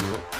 Thank you.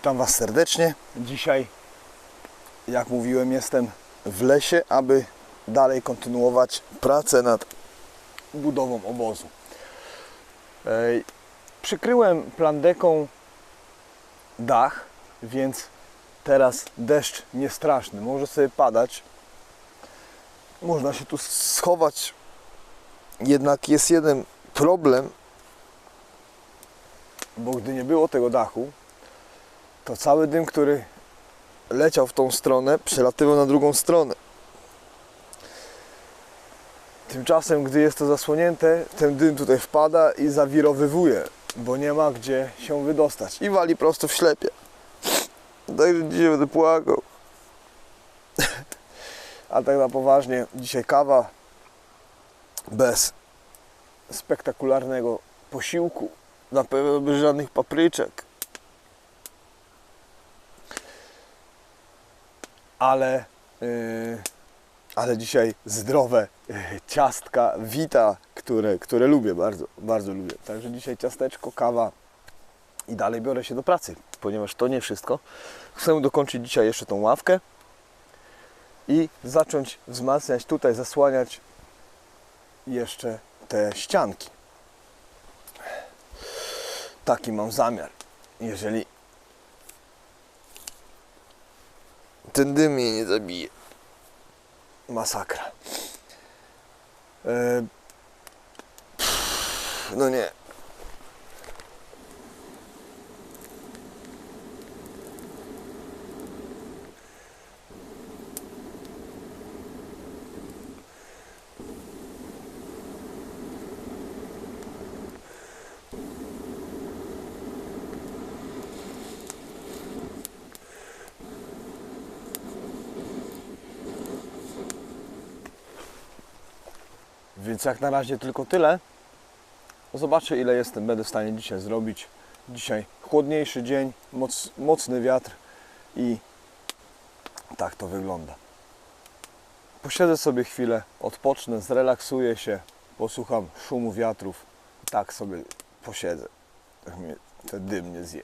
Witam Was serdecznie. Dzisiaj, jak mówiłem, jestem w lesie, aby dalej kontynuować pracę nad budową obozu. Przykryłem plandeką dach, więc teraz deszcz nie straszny. Może sobie padać. Można się tu schować. Jednak jest jeden problem, bo gdy nie było tego dachu, to cały dym, który leciał w tą stronę, przelatywał na drugą stronę. Tymczasem, gdy jest to zasłonięte, ten dym tutaj wpada i zawirowywuje, bo nie ma gdzie się wydostać i wali prosto w ślepie. Także dzisiaj będę płakał. A tak na poważnie, dzisiaj kawa bez spektakularnego posiłku, na pewno bez żadnych papryczek. Ale, yy, ale dzisiaj zdrowe yy, ciastka wita, które, które lubię bardzo, bardzo lubię. Także dzisiaj ciasteczko, kawa i dalej biorę się do pracy, ponieważ to nie wszystko. Chcę dokończyć dzisiaj jeszcze tą ławkę i zacząć wzmacniać tutaj, zasłaniać jeszcze te ścianki. Taki mam zamiar. Jeżeli ten dym mnie nie zabije. Masakra. E, no nie. Więc jak na razie tylko tyle. Zobaczę ile jestem, będę w stanie dzisiaj zrobić. Dzisiaj chłodniejszy dzień, moc, mocny wiatr i tak to wygląda. Posiedzę sobie chwilę, odpocznę, zrelaksuję się, posłucham szumu wiatrów. Tak sobie posiedzę. Ten dym nie zje.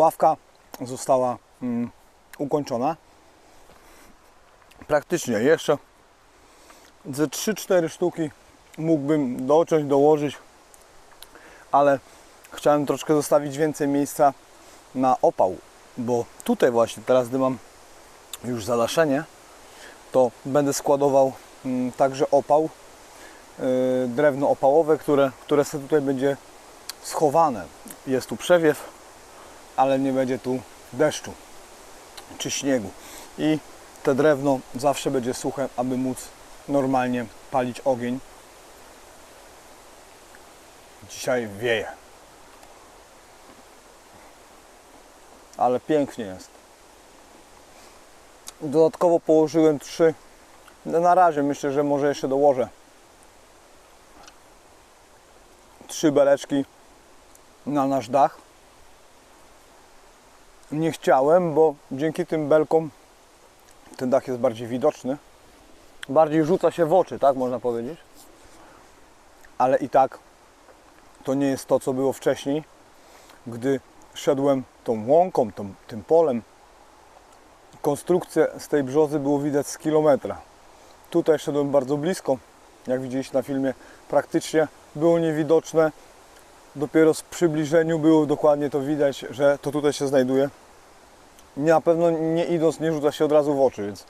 Ławka została mm, ukończona. Praktycznie jeszcze ze 3-4 sztuki mógłbym dociąć, dołożyć, ale chciałem troszkę zostawić więcej miejsca na opał, bo tutaj właśnie teraz, gdy mam już zalaszenie, to będę składował mm, także opał, yy, drewno opałowe, które, które sobie tutaj będzie schowane. Jest tu przewiew, ale nie będzie tu deszczu czy śniegu. I te drewno zawsze będzie suche, aby móc normalnie palić ogień. Dzisiaj wieje. Ale pięknie jest. Dodatkowo położyłem trzy. no Na razie myślę, że może jeszcze dołożę. Trzy beleczki na nasz dach. Nie chciałem, bo dzięki tym belkom ten dach jest bardziej widoczny. Bardziej rzuca się w oczy, tak można powiedzieć. Ale i tak to nie jest to, co było wcześniej, gdy szedłem tą łąką, tą, tym polem. Konstrukcję z tej brzozy było widać z kilometra. Tutaj szedłem bardzo blisko, jak widzieliście na filmie, praktycznie było niewidoczne. Dopiero z przybliżeniu było dokładnie to widać, że to tutaj się znajduje. Na pewno nie idąc nie rzuca się od razu w oczy, więc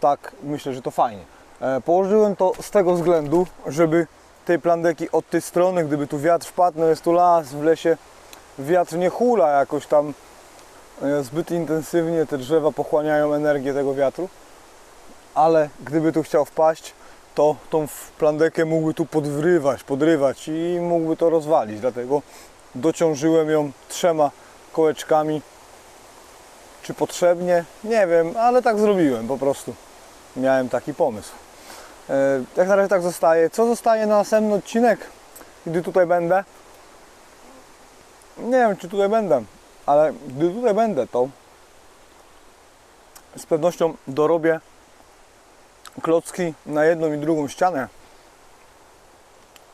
tak myślę, że to fajnie. E, Położyłem to z tego względu, żeby tej plandeki od tej strony, gdyby tu wiatr wpadł, no jest tu las w lesie, wiatr nie hula jakoś tam e, zbyt intensywnie, te drzewa pochłaniają energię tego wiatru, ale gdyby tu chciał wpaść, to tą plandekę mógłby tu podwrywać, podrywać i mógłby to rozwalić, dlatego dociążyłem ją trzema kołeczkami. Czy potrzebnie? Nie wiem, ale tak zrobiłem po prostu. Miałem taki pomysł. E, Jak na razie tak zostaje. Co zostaje na następny odcinek, gdy tutaj będę? Nie wiem, czy tutaj będę, ale gdy tutaj będę, to z pewnością dorobię klocki na jedną i drugą ścianę.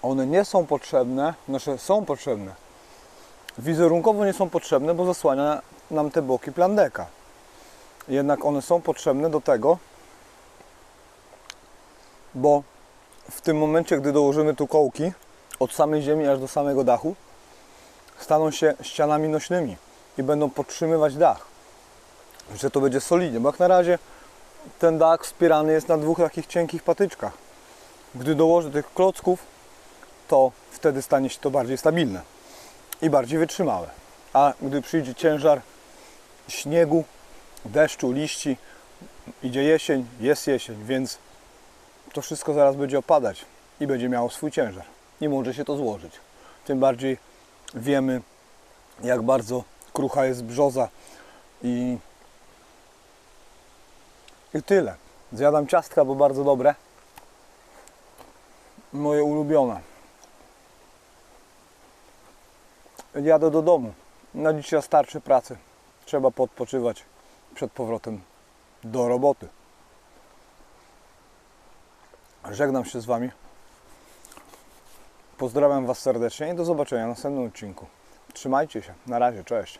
One nie są potrzebne, znaczy są potrzebne. Wizerunkowo nie są potrzebne, bo zasłania nam te boki plandeka. Jednak one są potrzebne do tego, bo w tym momencie, gdy dołożymy tu kołki od samej ziemi aż do samego dachu, staną się ścianami nośnymi i będą podtrzymywać dach. Że to będzie solidnie, bo jak na razie ten dach wspierany jest na dwóch takich cienkich patyczkach. Gdy dołożę tych klocków, to wtedy stanie się to bardziej stabilne i bardziej wytrzymałe. A gdy przyjdzie ciężar śniegu, deszczu, liści, idzie jesień, jest jesień, więc to wszystko zaraz będzie opadać i będzie miało swój ciężar. Nie może się to złożyć. Tym bardziej wiemy, jak bardzo krucha jest brzoza i, i tyle. Zjadam ciastka, bo bardzo dobre. Moje ulubione. Jadę do domu. Na dzisiaj starczy pracy. Trzeba podpoczywać przed powrotem do roboty. Żegnam się z Wami. Pozdrawiam Was serdecznie i do zobaczenia w następnym odcinku. Trzymajcie się. Na razie. Cześć.